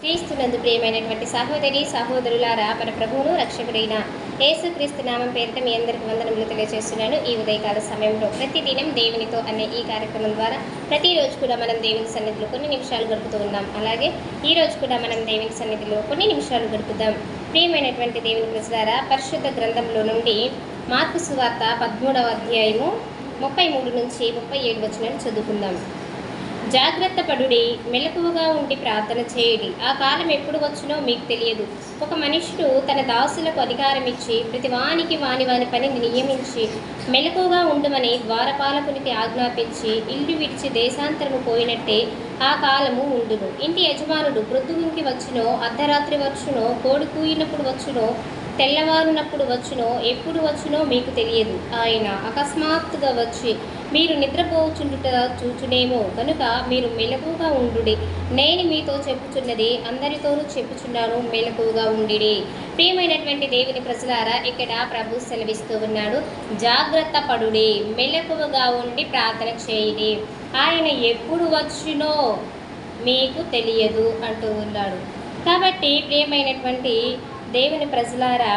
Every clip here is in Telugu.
క్రీస్తునందు ప్రియమైనటువంటి సహోదరి సహోదరులారా మన ప్రభువును రక్షకుడైన యేసుక్రీస్తు నామం పేరిట మీ అందరికి వందనములు తెలియజేస్తున్నాను. ఈ ఉదయకాల సమయంలో ప్రతిదినం దేవునితో అనే ఈ కార్యక్రమం ద్వారా ప్రతిరోజు కూడా మనం దేవుని సన్నిధిలో కొన్ని నిమిషాలు గడుపుతూ ఉన్నాం. అలాగే ఈ రోజు కూడా మనం దేవుని సన్నిధిలో కొన్ని నిమిషాలు గడుపుదాం. ప్రియమైనటువంటి దేవుని ప్రజలారా పరిశుద్ధ గ్రంథంలో నుండి మార్పు సువార్త పదమూడవ అధ్యాయము ముప్పై మూడు నుంచి ముప్పై ఏడు వచనాలు చదువుకుందాం. జాగ్రత్త పడుడి మెలకువగా ఉండి ప్రార్థన చేయుడి. ఆ కాలం ఎప్పుడు వచ్చునో మీకు తెలియదు. ఒక మనుషుడు తన దాసులకు అధికారం ఇచ్చి ప్రతి వానికి వాని వాని పనిని నియమించి మెలకువగా ఉండమని ద్వారపాలకునికి ఆజ్ఞాపించి ఇల్లు విడిచి దేశాంతరము పోయినట్టే ఆ కాలము ఉండును. ఇంటి యజమానుడు ప్రొద్దుగుంకి వచ్చునో అర్ధరాత్రి వచ్చునో కోడి కూయినప్పుడు వచ్చునో తెల్లవారునప్పుడు వచ్చునో ఎప్పుడు వచ్చునో మీకు తెలియదు. ఆయన అకస్మాత్తుగా వచ్చి మీరు నిద్రపోచుండుట చూచునేమో. కనుక మీరు మెలకుగా ఉండుడి. నేను మీతో చెప్పుచున్నది అందరితోనూ చెప్పుచున్నాను మెలకుగా ఉండిడి. ప్రియమైనటువంటి దేవుని ప్రజలారా ఇక్కడ ప్రభు సెలవిస్తూ ఉన్నాడు. జాగ్రత్త పడుడి మెలకువగా ఉండి ప్రార్థన చేయండి. ఆయన ఎప్పుడు వచ్చినో మీకు తెలియదు అంటూ ఉన్నాడు. కాబట్టి ప్రియమైనటువంటి దేవుని ప్రజలారా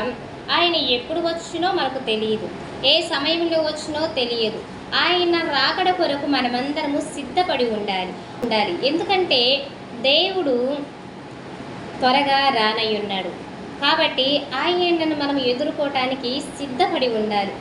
ఆయన ఎప్పుడు వచ్చినో మనకు తెలియదు. ఏ సమయంలో వచ్చినో తెలియదు. ఆయన రాకడ కొరకు మనమందరము సిద్ధపడి ఉండాలి. ఉండాలి. ఎందుకంటే దేవుడు త్వరగా రానయ్యున్నాడు. కాబట్టి ఆయనను మనం ఎదుర్కోవటానికి సిద్ధపడి ఉండాలి.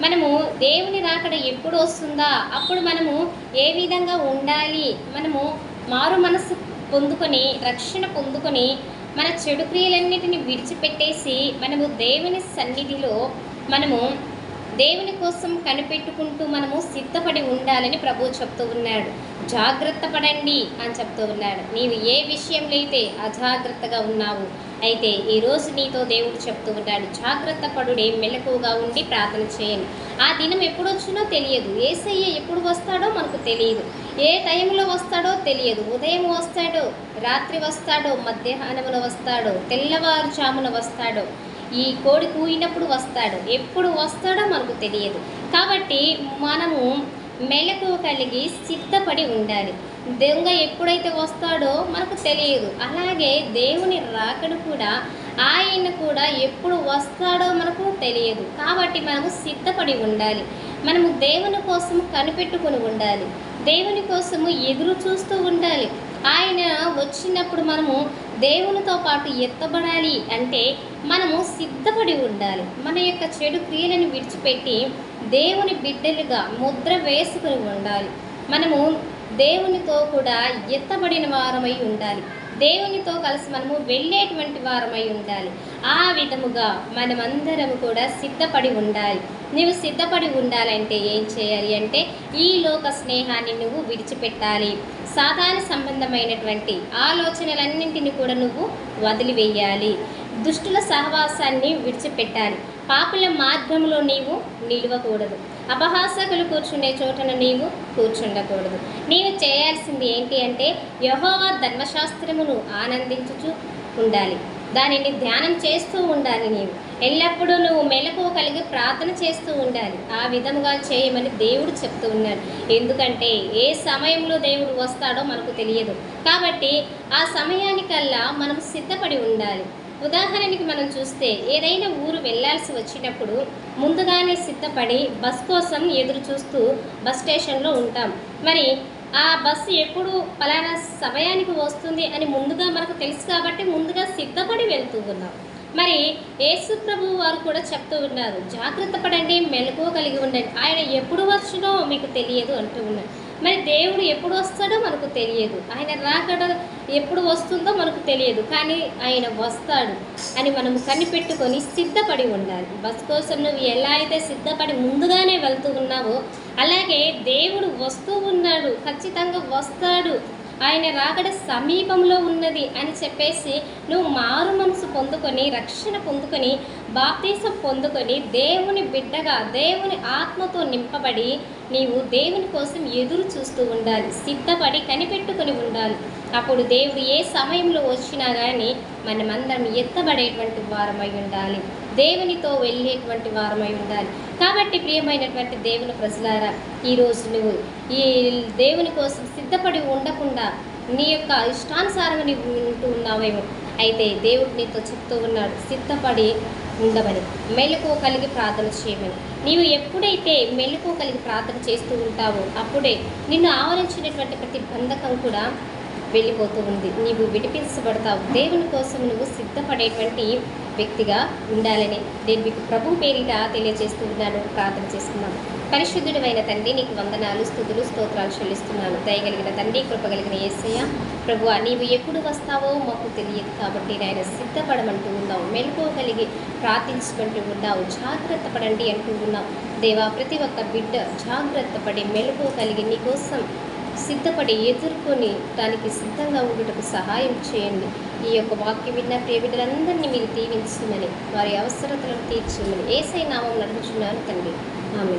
మనము దేవుని రాకడ ఎప్పుడు వస్తుందా? అప్పుడు మనము ఏ విధంగా ఉండాలి? మనము మారు మనసు పొందుకొని రక్షణ పొందుకొని మన చెడు క్రియలన్నిటిని విడిచిపెట్టేసి మనము దేవుని సన్నిధిలో మనము దేవుని కోసం కనిపెట్టుకుంటూ మనము సిద్ధపడి ఉండాలని ప్రభు చెప్తూ ఉన్నాడు. జాగ్రత్త పడండి అని చెప్తూ ఉన్నాడు. నీవు ఏ విషయంలో అయితే అజాగ్రత్తగా ఉన్నావు అయితే ఈరోజు నీతో దేవుడు చెప్తూ ఉన్నాడు జాగ్రత్త పడుడే మెలకువగా ఉండి ప్రార్థన చేయండి. ఆ దినం ఎప్పుడు వచ్చినో తెలియదు. ఏసయ్య ఎప్పుడు వస్తాడో మనకు తెలియదు. ఏ టైంలో వస్తాడో తెలియదు. ఉదయం వస్తాడో రాత్రి వస్తాడో మధ్యాహ్నమున వస్తాడో తెల్లవారుజామున వస్తాడో ఈ కోడి కూయినప్పుడు వస్తాడు. ఎప్పుడు వస్తాడో మనకు తెలియదు. కాబట్టి మనము మెలకు కలిగి సిద్ధపడి ఉండాలి. దొంగ ఎప్పుడైతే వస్తాడో మనకు తెలియదు. అలాగే దేవుని రాకడు కూడా ఆయన కూడా ఎప్పుడు వస్తాడో మనకు తెలియదు. కాబట్టి మనము సిద్ధపడి ఉండాలి. మనము దేవుని కోసం కనిపెట్టుకుని ఉండాలి. దేవుని కోసము ఎదురు చూస్తూ ఉండాలి. వచ్చినప్పుడు మనము దేవునితో పాటు ఎత్తబడాలి అంటే మనము సిద్ధపడి ఉండాలి. మన యొక్క చెడు క్రియలను విడిచిపెట్టి దేవుని బిడ్డలుగా ముద్ర వేసుకుని ఉండాలి. మనము దేవునితో కూడా ఎత్తబడిన వారమై ఉండాలి. దేవునితో కలిసి మనము వెళ్ళేటువంటి వారమై ఉండాలి. ఆ విధముగా మనమందరము కూడా సిద్ధపడి ఉండాలి. నువ్వు సిద్ధపడి ఉండాలంటే ఏం చేయాలి అంటే ఈ లోక స్నేహాన్ని నువ్వు విడిచిపెట్టాలి. సాధారణ సంబంధమైనటువంటి ఆలోచనలన్నింటినీ కూడా నువ్వు వదిలివేయాలి. దుష్టుల సహవాసాన్ని విడిచిపెట్టాలి. పాపుల మార్గంలో నీవు నిలవకూడదు. అపహాసకులు కూర్చుండే చోటన నీవు కూర్చుండకూడదు. నీవు చేయాల్సింది ఏంటి అంటే యహోవా ధర్మశాస్త్రమును ఆనందించుచు ఉండాలి. దానిని ధ్యానం చేస్తూ ఉండాలి నీవు. ఎల్లప్పుడూ నువ్వు మెలకు కలిగి ప్రార్థన చేస్తూ ఉండాలి. ఆ విధముగా చేయమని దేవుడు చెప్తూ ఉన్నాడు. ఎందుకంటే ఏ సమయంలో దేవుడు వస్తాడో మనకు తెలియదు. కాబట్టి ఆ సమయానికల్లా మనం సిద్ధపడి ఉండాలి. ఉదాహరణకి మనం చూస్తే ఏదైనా ఊరు వెళ్ళాల్సి వచ్చినప్పుడు ముందుగానే సిద్ధపడి బస్ కోసం ఎదురు చూస్తూ బస్ స్టేషన్లో ఉంటాం. మరి ఆ బస్సు ఎప్పుడు పలానా సమయానికి వస్తుంది అని ముందుగా మనకు తెలుసు కాబట్టి ముందుగా సిద్ధపడి వెళ్తూ ఉన్నాం. మరి యేసు ప్రభు వారు కూడా చెప్తూ ఉన్నారు జాగ్రత్త పడండి మెలకువ కలిగి ఉండండి. ఆయన ఎప్పుడు వచ్చునో మీకు తెలియదు అంటూ ఉన్నారు. మరి దేవుడు ఎప్పుడు వస్తాడో మనకు తెలియదు. ఆయన రాకడ ఎప్పుడు వస్తుందో మనకు తెలియదు. కానీ ఆయన వస్తాడు అని మనం కనిపెట్టుకొని సిద్ధపడి ఉండాలి. బస్ కోసం నువ్వు ఎలా అయితే సిద్ధపడి ముందుగానే వెళ్తూ ఉన్నావో అలాగే దేవుడు వస్తూ ఉన్నాడు. ఖచ్చితంగా వస్తాడు. ఆయన రాకడ సమీపంలో ఉన్నది అని చెప్పేసి నువ్వు మారు మనసు పొందుకొని రక్షణ పొందుకొని బాప్తీసం పొందుకొని దేవుని బిడ్డగా దేవుని ఆత్మతో నింపబడి నీవు దేవుని కోసం ఎదురు చూస్తూ ఉండాలి. సిద్ధపడి కనిపెట్టుకొని ఉండాలి. అప్పుడు దేవుడు ఏ సమయంలో వచ్చినా కానీ మనమందరం ఎత్తబడేటువంటి వారమై ఉండాలి. దేవునితో వెళ్ళేటువంటి వారమై ఉండాలి. కాబట్టి ప్రియమైనటువంటి దేవుని ప్రజలారా ఈరోజు నువ్వు ఈ దేవుని కోసం సిద్ధపడి ఉండకుండా నీ యొక్క ఇష్టానుసారంగా నీవు ఉంటూ ఉన్నావేమో అయితే దేవుడు నీతో చెప్తూ ఉన్నాడు సిద్ధపడి ఉండమని. మెలకువ కలిగి ప్రార్థన చేయమని. నీవు ఎప్పుడైతే మెలకువ కలిగి ప్రార్థన చేస్తూ ఉంటావో అప్పుడే నిన్ను ఆవరించినటువంటి ప్రతి బంధకం కూడా వెళ్ళిపోతూ ఉంది. నీవు విడిపించబడతావు. దేవుని కోసం నువ్వు సిద్ధపడేటువంటి వ్యక్తిగా ఉండాలని నేను మీకు ప్రభు పేరిట తెలియజేస్తూ ఉన్నాను. ప్రార్థన చేస్తున్నాను పరిశుద్ధుడమైన తండ్రి నీకు వందనాలు స్థుతులు స్తోత్రాలు చెల్లిస్తున్నాను. దయగలిగిన తండ్రి కృపగలిగిన ఏసయ్య ప్రభు నీవు ఎప్పుడు వస్తావో మాకు తెలియదు కాబట్టి నాయన సిద్ధపడమంటూ ఉన్నావు. మెలుకోగలిగి కలిగి ప్రార్థించుకుంటూ ఉన్నావు. జాగ్రత్త పడండి అంటూ ఉన్నావు. దేవా ప్రతి ఒక్క బిడ్డ జాగ్రత్త పడి మెలకువ కలిగి నీకోసం సిద్ధపడి ఎదుర్కొని దానికి సిద్ధంగా ఉండుటకు సహాయం చేయండి. ఈ యొక్క వాక్యం విన్న ప్రియ మీరు దీవించమని వారి అవసరతలను తీర్చమని ఏసై నామం నడుచున్నాను తండ్రి. ఆమె